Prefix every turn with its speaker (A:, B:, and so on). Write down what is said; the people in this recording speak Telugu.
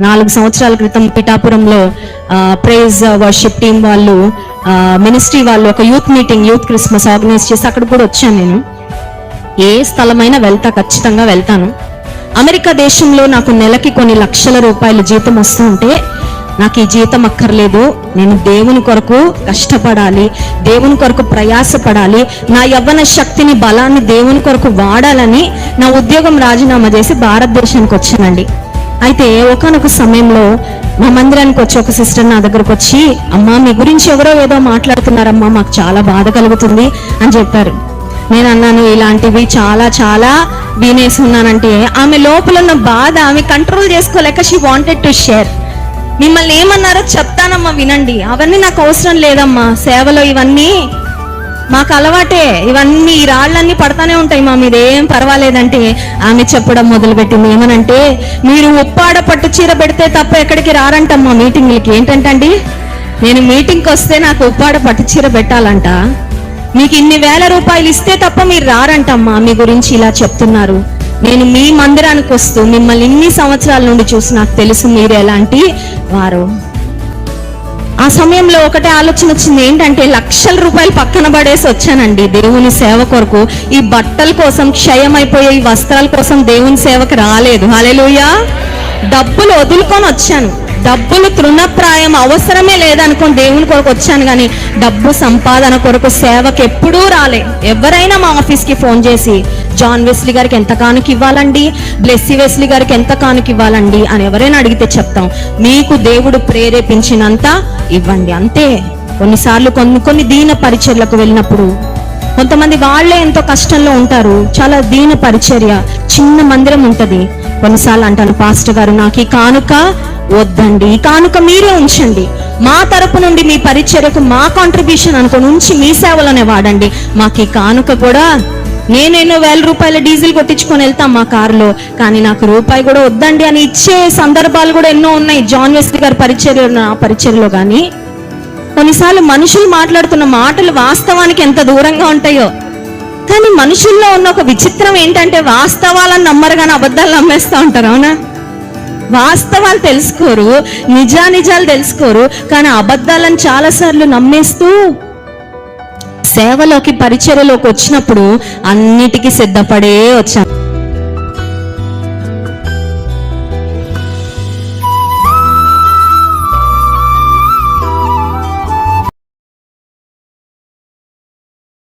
A: నాలుగు సంవత్సరాల క్రితం పిఠాపురంలో ప్రైజ్ వర్షిప్ టీం వాళ్ళు మినిస్ట్రీ వాళ్ళు ఒక youth meeting youth Christmas organise చేసి అక్కడ కూడా వచ్చాను నేను. ఏ స్థలమైనా వెళ్తా ఖచ్చితంగా వెళ్తాను. అమెరికా దేశంలో నాకు నెలకి కొన్ని లక్షల రూపాయల జీతం వస్తుంటే నాకు ఈ జీతం అక్కర్లేదు. నేను దేవుని కొరకు కష్టపడాలి దేవుని కొరకు ప్రయాసపడాలి నా యవ్వన శక్తిని బలాన్ని దేవుని కొరకు వాడాలని నా ఉద్యోగం రాజీనామా చేసి భారతదేశానికి వచ్చానండి. అయితే ఒకనొక సమయంలో మా మందిరానికి వచ్చి ఒక సిస్టర్ నా దగ్గరకు వచ్చి అమ్మా మీ గురించి ఎవరో ఏదో మాట్లాడుతున్నారమ్మా మాకు చాలా బాధ కలుగుతుంది అని చెప్పారు. నేను అన్నాను ఇలాంటివి చాలా చాలా వినేసి ఉన్నానంటే ఆమె లోపల ఉన్న బాధ ఆమె కంట్రోల్ చేసుకోలేక షీ వాంటెడ్ టు షేర్ మిమ్మల్ని ఏమన్నారో చెప్తానమ్మా వినండి. అవన్నీ నాకు అవసరం లేదమ్మా. సేవలో ఇవన్నీ మాకు అలవాటే. ఇవన్నీ ఈ రాళ్ళన్నీ పడతానే ఉంటాయి మా మీద. ఏం పర్వాలేదంటే ఆమె చెప్పడం మొదలుపెట్టింది. ఏమనంటే మీరు ఉప్పాడ పట్టు చీర పెడితే తప్ప ఎక్కడికి రారంటమ్మా మీటింగ్లకి. ఏంటంటండి? నేను మీటింగ్కి వస్తే నాకు ఉప్పాడ పట్టు చీర పెట్టాలంట. మీకు ఇన్ని వేల రూపాయలు ఇస్తే తప్ప మీరు రారంటమ్మా మీ గురించి ఇలా చెప్తున్నారు. నేను మీ మందిరానికి వస్తూ మిమ్మల్ని ఇన్ని సంవత్సరాల నుండి చూసి నాకు తెలుసు మీరు ఎలాంటి వారు. ఆ సమయంలో ఒకటే ఆలోచన వచ్చింది ఏంటంటే లక్షల రూపాయలు పక్కన పడేసి వచ్చానండి దేవుని సేవ కొరకు. ఈ బట్టల కోసం క్షయమైపోయే ఈ వస్త్రాల కోసం దేవుని సేవకు రాలేదు. హాలేలుయా డబ్బులు వదులుకొని వచ్చాను. డబ్బులు తృణప్రాయం అవసరమే లేదనుకొని దేవుని కొరకు వచ్చాను కానీ డబ్బు సంపాదన కొరకు సేవకు ఎప్పుడూ రాలే. ఎవరైనా మా ఆఫీస్కి ఫోన్ చేసి జాన్ వెస్లీ గారికి ఎంత కానుక ఇవ్వాలండి? బ్లెస్సీ వెస్లీ గారికి ఎంత కానుక ఇవ్వాలండి అని ఎవరైనా అడిగితే చెప్తాం. మీకు దేవుడు ప్రేరేపించినంత ఇవ్వండి. అంతే. కొన్నిసార్లు కొన్ని కొన్ని దీన పరిచర్లకు వెళ్ళినప్పుడు కొంతమంది వాళ్ళే ఎంతో కష్టంలో ఉంటారు. చాలా దీన పరిచర్య చిన్న మందిరం ఉంటది. కొన్నిసార్లు అంటాను పాస్టర్ గారు నాకు ఈ కానుక వద్దండి. ఈ కానుక మీరే ఉంచండి. మా తరపు నుండి మీ పరిచర్యకు మా కాంట్రిబ్యూషన్ అనుకుని ఉంచి మీ సేవలోనే వాడండి. మాకు ఈ కానుక కూడా నేనెన్నో వేల రూపాయల డీజిల్ కొట్టించుకొని వెళ్తాం మా కారులో. కానీ నాకు రూపాయి కూడా వద్దండి అని ఇచ్చే సందర్భాలు కూడా ఎన్నో ఉన్నాయి. జాన్ వెస్లీ గారి పరిచర్లో నా పరిచర్లో కానీ. కొన్నిసార్లు మనుషులు మాట్లాడుతున్న మాటలు వాస్తవానికి ఎంత దూరంగా ఉంటాయో. కానీ మనుషుల్లో ఉన్న ఒక విచిత్రం ఏంటంటే వాస్తవాలను నమ్మరు కానీ అబద్ధాలు నమ్మేస్తూ ఉంటారు అవునా? వాస్తవాలు తెలుసుకోరు నిజానిజాలు తెలుసుకోరు కానీ అబద్ధాలను చాలాసార్లు నమ్మేస్తూ సేవలోకి పరిచర్యలోకి వచ్చినప్పుడు అన్నిటికీ సిద్ధపడే వచ్చాను